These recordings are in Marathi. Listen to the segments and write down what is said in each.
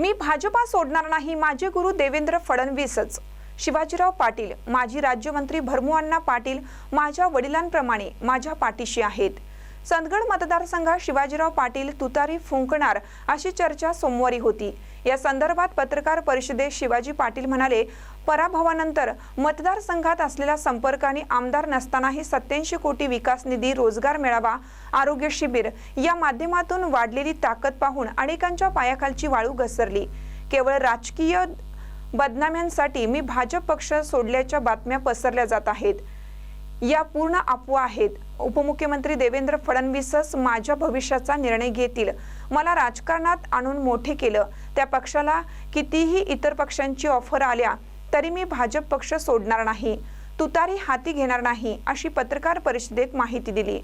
मी भाजपा सोडणार नाही माझे गुरु देवेंद्र फडणवीसच. शिवाजीराव पाटील माजी राज्यमंत्री भरमुअण्णा पाटील माझ्या वडिलांप्रमाणे माझ्या पाठीशी आहेत. संदगड मतदारसंघात शिवाजीराव पाटील तुतारी फुंकणार अशी चर्चा सोमवारी होती. या संदर्भात पत्रकार परिषदेत शिवाजी पाटील म्हणाले पराभवानंतर मतदारसंघात असलेल्या संपर्काने आमदार नसतानाही सत्याऐंशी कोटी विकास निधी रोजगार मेळावा आरोग्य शिबिर या माध्यमातून वाढलेली ताकद पाहून अनेकांच्या पायाखालची वाळू घसरली. केवळ राजकीय बदनाम्यांसाठी मी भाजप पक्ष सोडल्याच्या बातम्या पसरल्या जात आहेत. या पूर्ण अफवा आहेत. उपमुख्यमंत्री देवेंद्र फडणवीसच माझ्या भविष्याचा निर्णय घेतील. मला राजकारणात आणून मोठे केलं. त्या पक्षाला कितीही इतर पक्षांची ऑफर आल्या तरी मी भाजप पक्ष सोडणार नाही. तुतारी हाती घेणार नाही अशी पत्रकार परिषदेत माहिती दिली.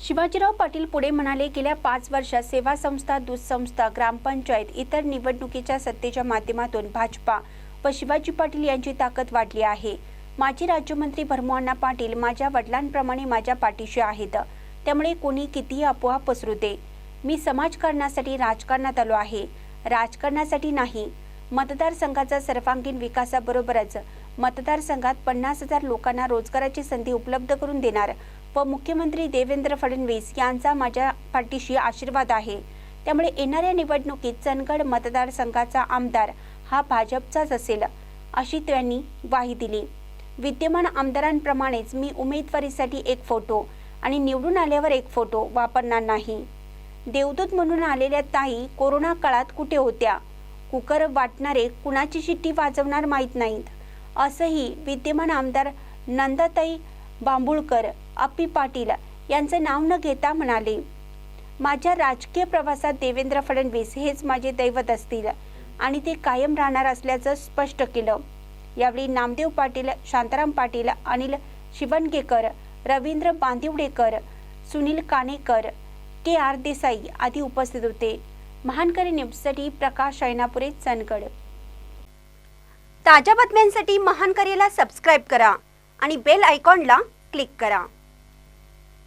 शिवाजीराव पाटील पुढे म्हणाले गेल्या पाच वर्षात सेवा संस्था दूध संस्था ग्रामपंचायत इतर निवडणुकीच्या सत्तेच्या माध्यमातून भाजपा व शिवाजी पाटील यांची ताकद वाढली आहे. माजी राज्यमंत्री भरमोअण्णा पाटील माझ्या वडिलांप्रमाणे माझ्या पाठीशी आहेत. त्यामुळे कोणी कितीही अपोहा पसरू दे. मी समाजकारणासाठी राजकारणात आलो आहे. राजकारणासाठी नाही. मतदारसंघाचा सर्वांगीण विकासाबरोबरच मतदारसंघात पन्नास हजार लोकांना रोजगाराची संधी उपलब्ध करून देणार व मुख्यमंत्री देवेंद्र फडणवीस यांचा माझ्या पाठीशी आशीर्वाद आहे. त्यामुळे येणाऱ्या निवडणुकीत चंदगड मतदारसंघाचा आमदार हा भाजपचाच असेल अशी त्यांनी ग्वाही दिली. विद्यमान आमदारांप्रमाणेच मी उमेदवारीसाठी एक फोटो आणि निवडून आल्यावर एक फोटो वापरणार नाही. देवदूत म्हणून आलेल्या ताई कोरोना काळात कुठे होत्या? कुकर वाटणारे कुणाची शिट्टी वाजवणार माहीत नाहीत. असंही विद्यमान आमदार नंदाताई बांबुळकर अप्पी पाटील यांचं नाव न घेता म्हणाले माझ्या राजकीय प्रवासात देवेंद्र फडणवीस हेच माझे दैवत असतील आणि ते कायम राहणार असल्याचं स्पष्ट केलं. यावेळी नामदेव पाटील शांताराम पाटील अनिल शिवणगेकर रवींद्र बांदिवडेकर सुनील कानेकर के आर देसाई आदी उपस्थित होते. महानकरी न्यूजसाठी प्रकाश ऐनापुरे चनगड ताज्या बातम्यांसाठी महानकरीला सबस्क्राईब करा आणि बेल आयकॉनला क्लिक करा.